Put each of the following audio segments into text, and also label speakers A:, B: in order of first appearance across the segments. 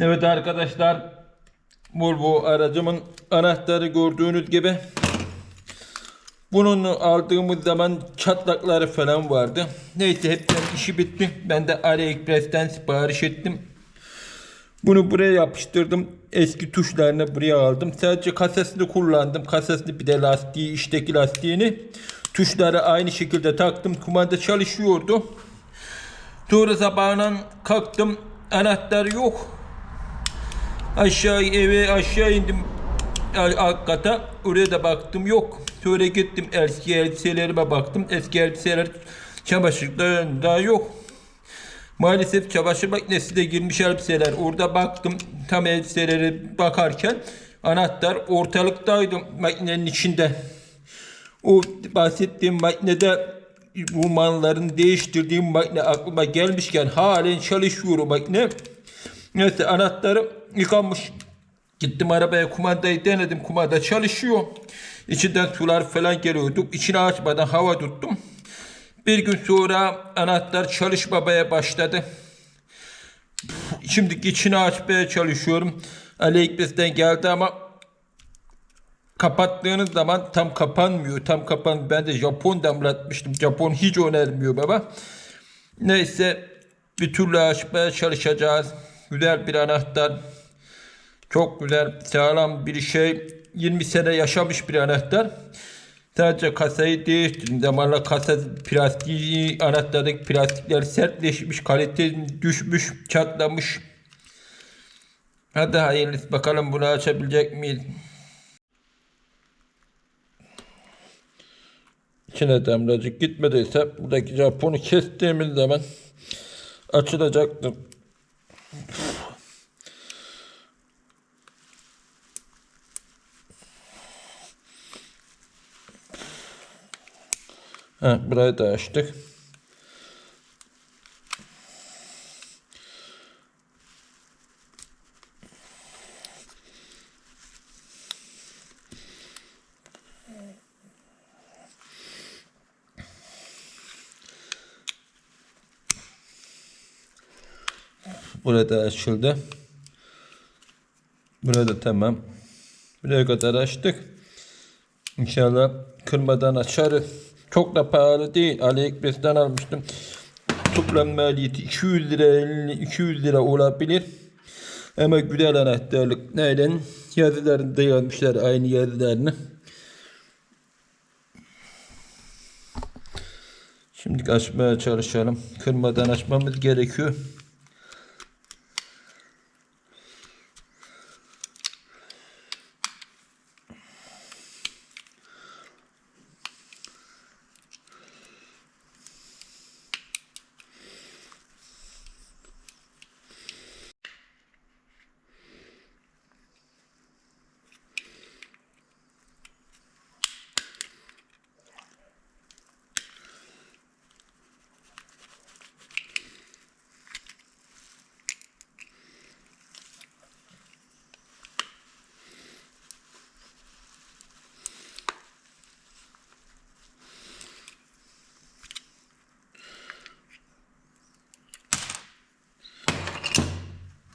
A: Evet arkadaşlar Volvo aracımın anahtarı gördüğünüz gibi bunun aldığımız zaman çatlakları falan vardı. Neyse hepten işi bitti. Ben de AliExpress'ten sipariş ettim. Bunu buraya yapıştırdım. Eski tuşlarını buraya aldım. Sadece kasasını kullandım. Kasasını bir de lastiği, içteki lastiğini. Tuşları aynı şekilde taktım. Kumanda çalışıyordu. Sonra sabahından kalktım. Anahtar yok. Aşağı eve aşağı indim. Al- Alt kata. Oraya da baktım yok. Sonra gittim eski elbiselerime baktım. Eski elbiseler çamaşırda daha yok. Maalesef çamaşır makinesi de girmiş elbiseler. Orada baktım tam elbiselere bakarken anahtar ortalıktaydı makinenin içinde. O bahsettiğim makinede bu malların değiştirdiğim makine aklıma gelmişken halen çalışıyor o makine. Neyse anahtarı yıkanmış. Gittim arabaya kumandayı denedim. Kumanda çalışıyor. İçinden sular falan geliyordu. İçini açmadan hava tuttum. Bir gün sonra anahtar çalışmamaya başladı. Şimdi içini açmaya çalışıyorum. AliExpress'ten geldi ama kapattığınız zaman tam kapanmıyor. Tam kapan. Ben de Japon damlatmıştım. Japon hiç önermiyor baba. Neyse bir türlü açmaya çalışacağız. Güzel bir anahtar. Çok güzel, sağlam bir şey. 20 sene yaşamış bir anahtar. Sadece kasayı değiştirdim. Zamanla kasa plastiği, anahtardaki plastikler sertleşmiş, kalite düşmüş, çatlamış. Hadi hayırlısı bakalım bunu açabilecek miyiz? İçine damlacık gitmediyse buradaki Japon'u kestiğimiz zaman açılacaktır. Ha, burayı da açtık. Burada açıldı. Burada tamam. Buraya kadar açtık. İnşallah kırmadan açarız. Çok da pahalı değil. AliExpress'ten almıştım. Toplam maliyeti 200 lira 200 lira olabilir. Ama güzel anahtarlık. Neden? Yazılarını da yazmışlar aynı yazılarını. Şimdi açmaya çalışalım. Kırmadan açmamız gerekiyor.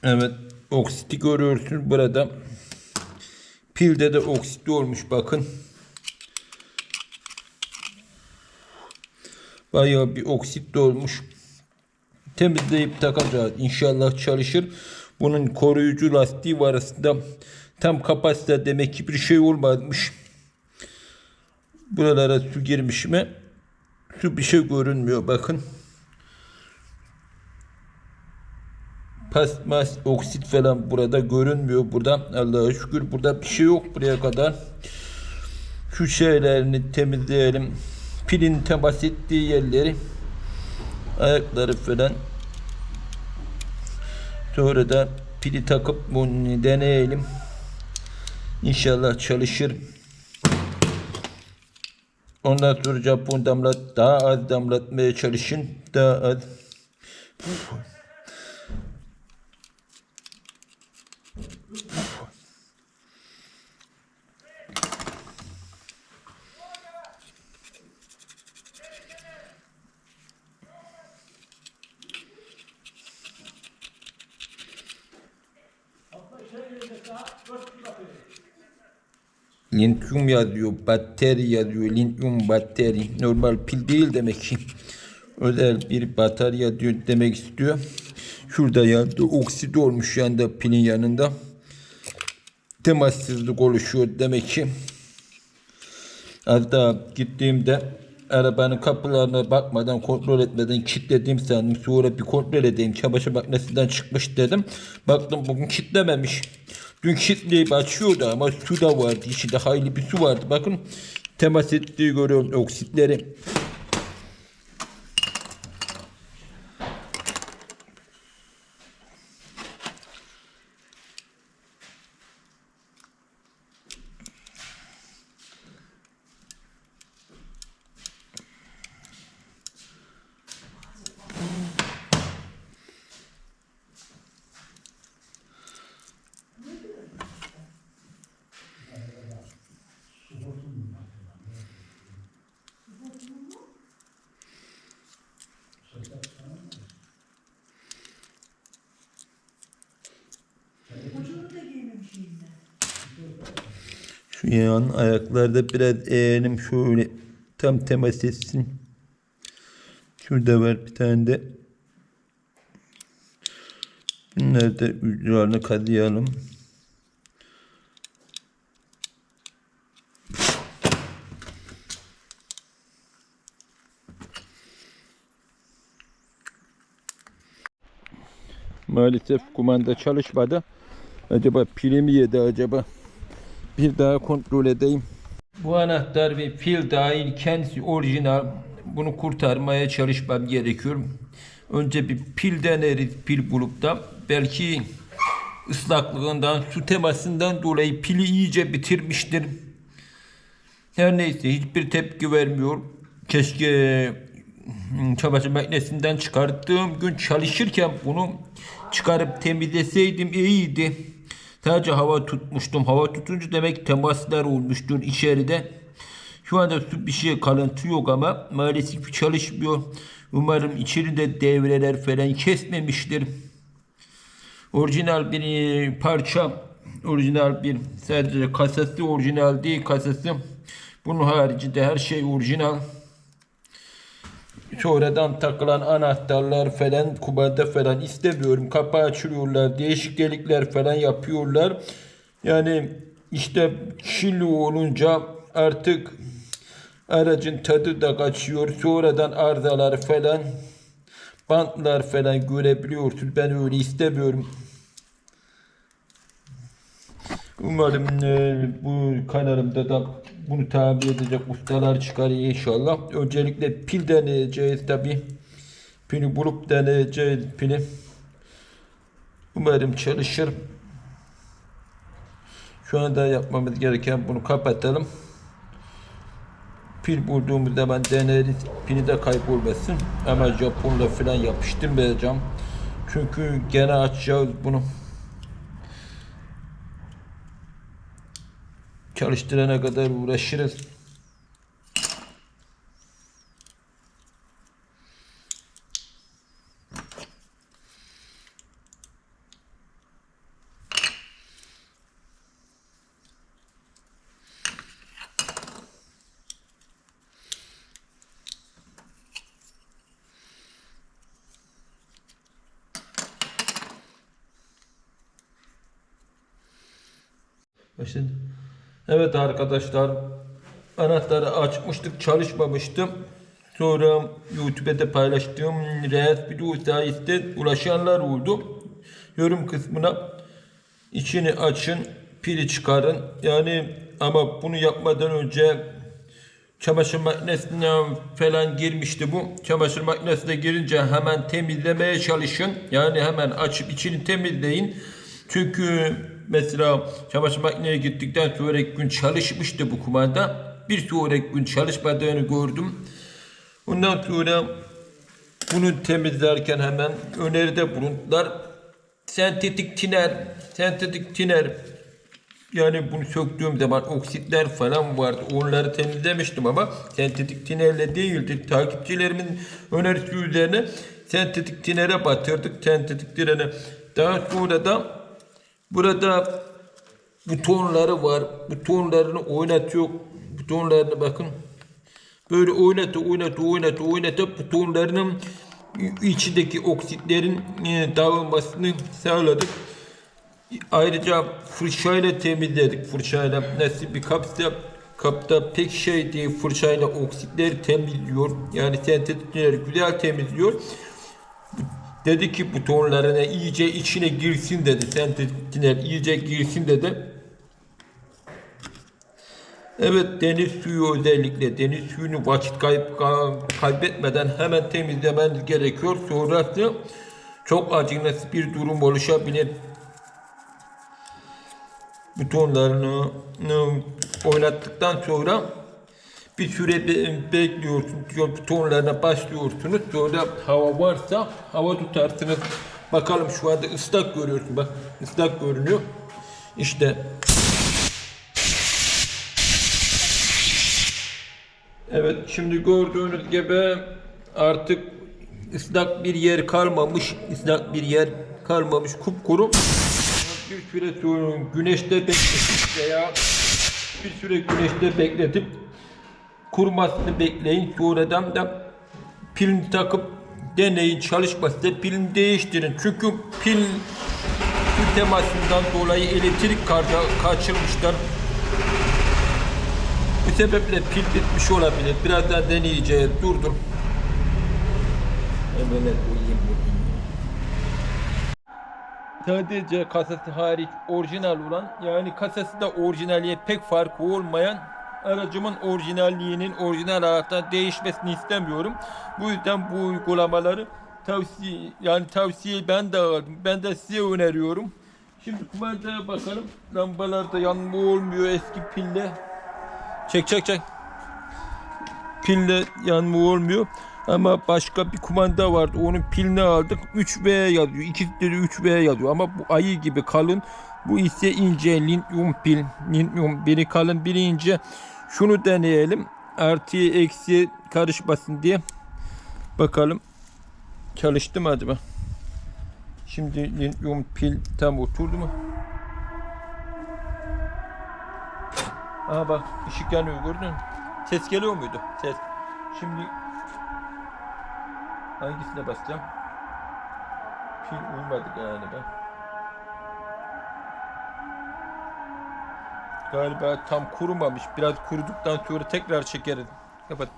A: Evet. Oksiti görüyorsunuz burada. Pilde de oksit olmuş bakın. Bayağı bir oksit olmuş. Temizleyip takacağız. İnşallah çalışır. Bunun koruyucu lastiği var aslında. Tam kapasite demek ki bir şey olmamış. Buralara su girmiş mi? Su bir şey görünmüyor bakın. Pasmas, oksit falan burada görünmüyor. Burada Allah'a şükür burada bir şey yok buraya kadar. Şu şeylerini temizleyelim. Pilin temas ettiği yerleri ayakları falan sonra da pili takıp bunu deneyelim. İnşallah çalışır. Ondan sonra Japon damlat daha az damlatmaya çalışın. Daha az. Lityum yazıyor, batteri yazıyor, lityum batteri. Normal pil değil demek ki. Özel bir batarya diyor demek istiyor. Şurada yazdı oksit olmuş yanında pilin yanında. Temassızlık oluşuyor demek ki. Hatta gittiğimde arabanın kapılarına bakmadan kontrol etmeden kilitledim sandım. Sonra bir kontrol edeyim. Çamaşır makinesinden çıkmış dedim. Baktım bugün kilitlememiş. Dün kilitleyip açıyordu ama su da vardı. İçinde hayli bir su vardı. Bakın temas ettiği görüyorum oksitleri. Yan ayaklarda biraz eğelim şöyle tam temas etsin. Şurada var bir tane de. Bunları da ucularını kazıyalım. Maalesef kumanda çalışmadı. Acaba pili mi yedi acaba? Bir daha kontrol edeyim. Bu anahtar ve pil dahil kendisi orijinal. Bunu kurtarmaya çalışmam gerekiyor. Önce bir pil deneriz pil bulup da belki ıslaklığından, su temasından dolayı pili iyice bitirmiştir. Her neyse hiçbir tepki vermiyor. Keşke hmm, çamaşır makinesinden çıkarttığım gün çalışırken bunu çıkarıp temizleseydim iyiydi. Sadece hava tutmuştum. Hava tutunca demek temaslar olmuştur içeride. Şu anda bir şey kalıntı yok ama maalesef çalışmıyor. Umarım içeride devreler falan kesmemiştir. Orijinal bir e, parça, orijinal bir sadece kasası orijinal değil kasası. Bunun haricinde her şey orijinal. Sonradan takılan anahtarlar falan kumanda falan istemiyorum. Kapağı açıyorlar, değişik delikler falan yapıyorlar. Yani işte kirli olunca artık aracın tadı da kaçıyor. Sonradan arızalar falan bantlar falan görebiliyorsun. Ben öyle istemiyorum. Umarım e, bu kanalımda da bunu tamir edecek ustalar çıkar inşallah. Öncelikle pil deneyeceğiz tabi. Pili bulup deneyeceğiz pili. Umarım çalışır. Şu anda yapmamız gereken bunu kapatalım. Pil bulduğumuz zaman deneriz. Pili de kaybolmasın. Ama Japonla falan yapıştırmayacağım. Çünkü gene açacağız bunu. Çalıştırana kadar uğraşırız. Başladı. Evet arkadaşlar anahtarı açmıştık çalışmamıştım. Sonra YouTube'da paylaştığım Reels video sayesinde ulaşanlar oldu. Yorum kısmına içini açın, pili çıkarın. Yani ama bunu yapmadan önce çamaşır makinesine falan girmişti bu. Çamaşır makinesine girince hemen temizlemeye çalışın. Yani hemen açıp içini temizleyin. Çünkü mesela çamaşır makineye gittikten sonraki gün çalışmıştı bu kumanda. Bir sonraki gün çalışmadığını gördüm. Ondan sonra bunu temizlerken hemen öneride bulundular. Sentetik tiner, sentetik tiner. Yani bunu söktüğüm zaman oksitler falan vardı. Onları temizlemiştim ama sentetik tinerle değildi. Takipçilerimin önerisi üzerine sentetik tinere batırdık. Sentetik tinere. Daha sonra da Burada butonları var. Butonlarını oynatıyor. Butonlarını bakın. Böyle oynatı oynatı oynatı oynatı butonlarının içindeki oksitlerin e, dağılmasını sağladık. Ayrıca fırçayla temizledik. Fırçayla nasıl bir kapsa kapta pek şey değil fırçayla oksitleri temizliyor. Yani sentetikleri güzel temizliyor. Dedi ki butonlarına iyice içine girsin dedi. Sentetikler iyice girsin dedi. Evet deniz suyu özellikle deniz suyunu vakit kayıp kaybetmeden hemen temizlemeniz gerekiyor. Sonrası çok acınası bir durum oluşabilir. Butonlarını ıı, oynattıktan sonra bir süre be- bekliyorsunuz. Butonlarına başlıyorsunuz. Sonra hava varsa hava tutarsınız. Bakalım şu anda ıslak görüyorsun. Bak ıslak görünüyor. İşte Evet şimdi gördüğünüz gibi artık ıslak bir yer kalmamış. ıslak bir yer kalmamış kupkuru. Bir süre sonra güneşte bekletip veya bir süre güneşte bekletip kurumasını bekleyin. Sonradan da pilini takıp deneyin çalışmazsa pilini değiştirin. Çünkü pil pil temasından dolayı elektrik karca- kaçırmışlar. Bu sebeple pil bitmiş olabilir. Birazdan deneyeceğiz. Dur dur. Hemen. Sadece kasası hariç orijinal olan yani kasası da orijinaliye pek farkı olmayan aracımın orijinalliğinin orijinal hayatta değişmesini istemiyorum. Bu yüzden bu uygulamaları tavsiye yani tavsiye ben de aldım. Ben de size öneriyorum. Şimdi kumandaya bakalım. Lambalarda yanma olmuyor eski pille. Çek çek çek. Pille yanma olmuyor. Ama başka bir kumanda vardı. Onun pilini aldık. 3V yazıyor. İkisi de 3V yazıyor. Ama bu ayı gibi kalın. Bu ise ince lityum pil. Lityum biri kalın biri ince. Şunu deneyelim. Artıya eksi karışmasın diye. Bakalım. Çalıştı mı acaba? Şimdi lityum pil tam oturdu mu? Aha bak ışık yanıyor gördün mü? Ses geliyor muydu? Ses. Şimdi hangisine basacağım? Pil uymadı galiba. Galiba tam kurumamış. Biraz kuruduktan sonra tekrar çekeriz. Kapat.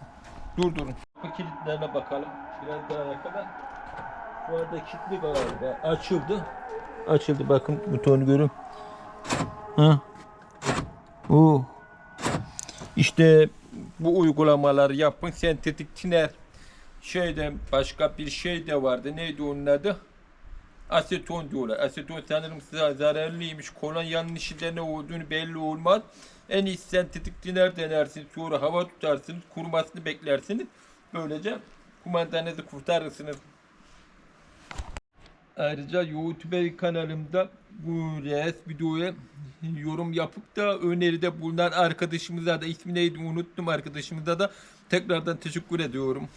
A: Dur durun. Bu kilitlerine bakalım. Biraz daha yakala. Şu anda kilitli galiba. Açıldı. Açıldı bakın butonu görün. Ha. Oo. İşte bu uygulamaları yapın. Sentetik tiner şeyde başka bir şey de vardı. Neydi onun adı? Aseton diyorlar. Aseton sanırım zararlıymış. Kolonyanın içinde ne olduğunu belli olmaz. En iyisi sentetik tiner denersiniz. Sonra hava tutarsınız. Kurumasını beklersiniz. Böylece kumandanızı kurtarırsınız. Ayrıca YouTube kanalımda bu res videoya yorum yapıp da öneride bulunan arkadaşımıza da ismi neydi unuttum arkadaşımıza da tekrardan teşekkür ediyorum.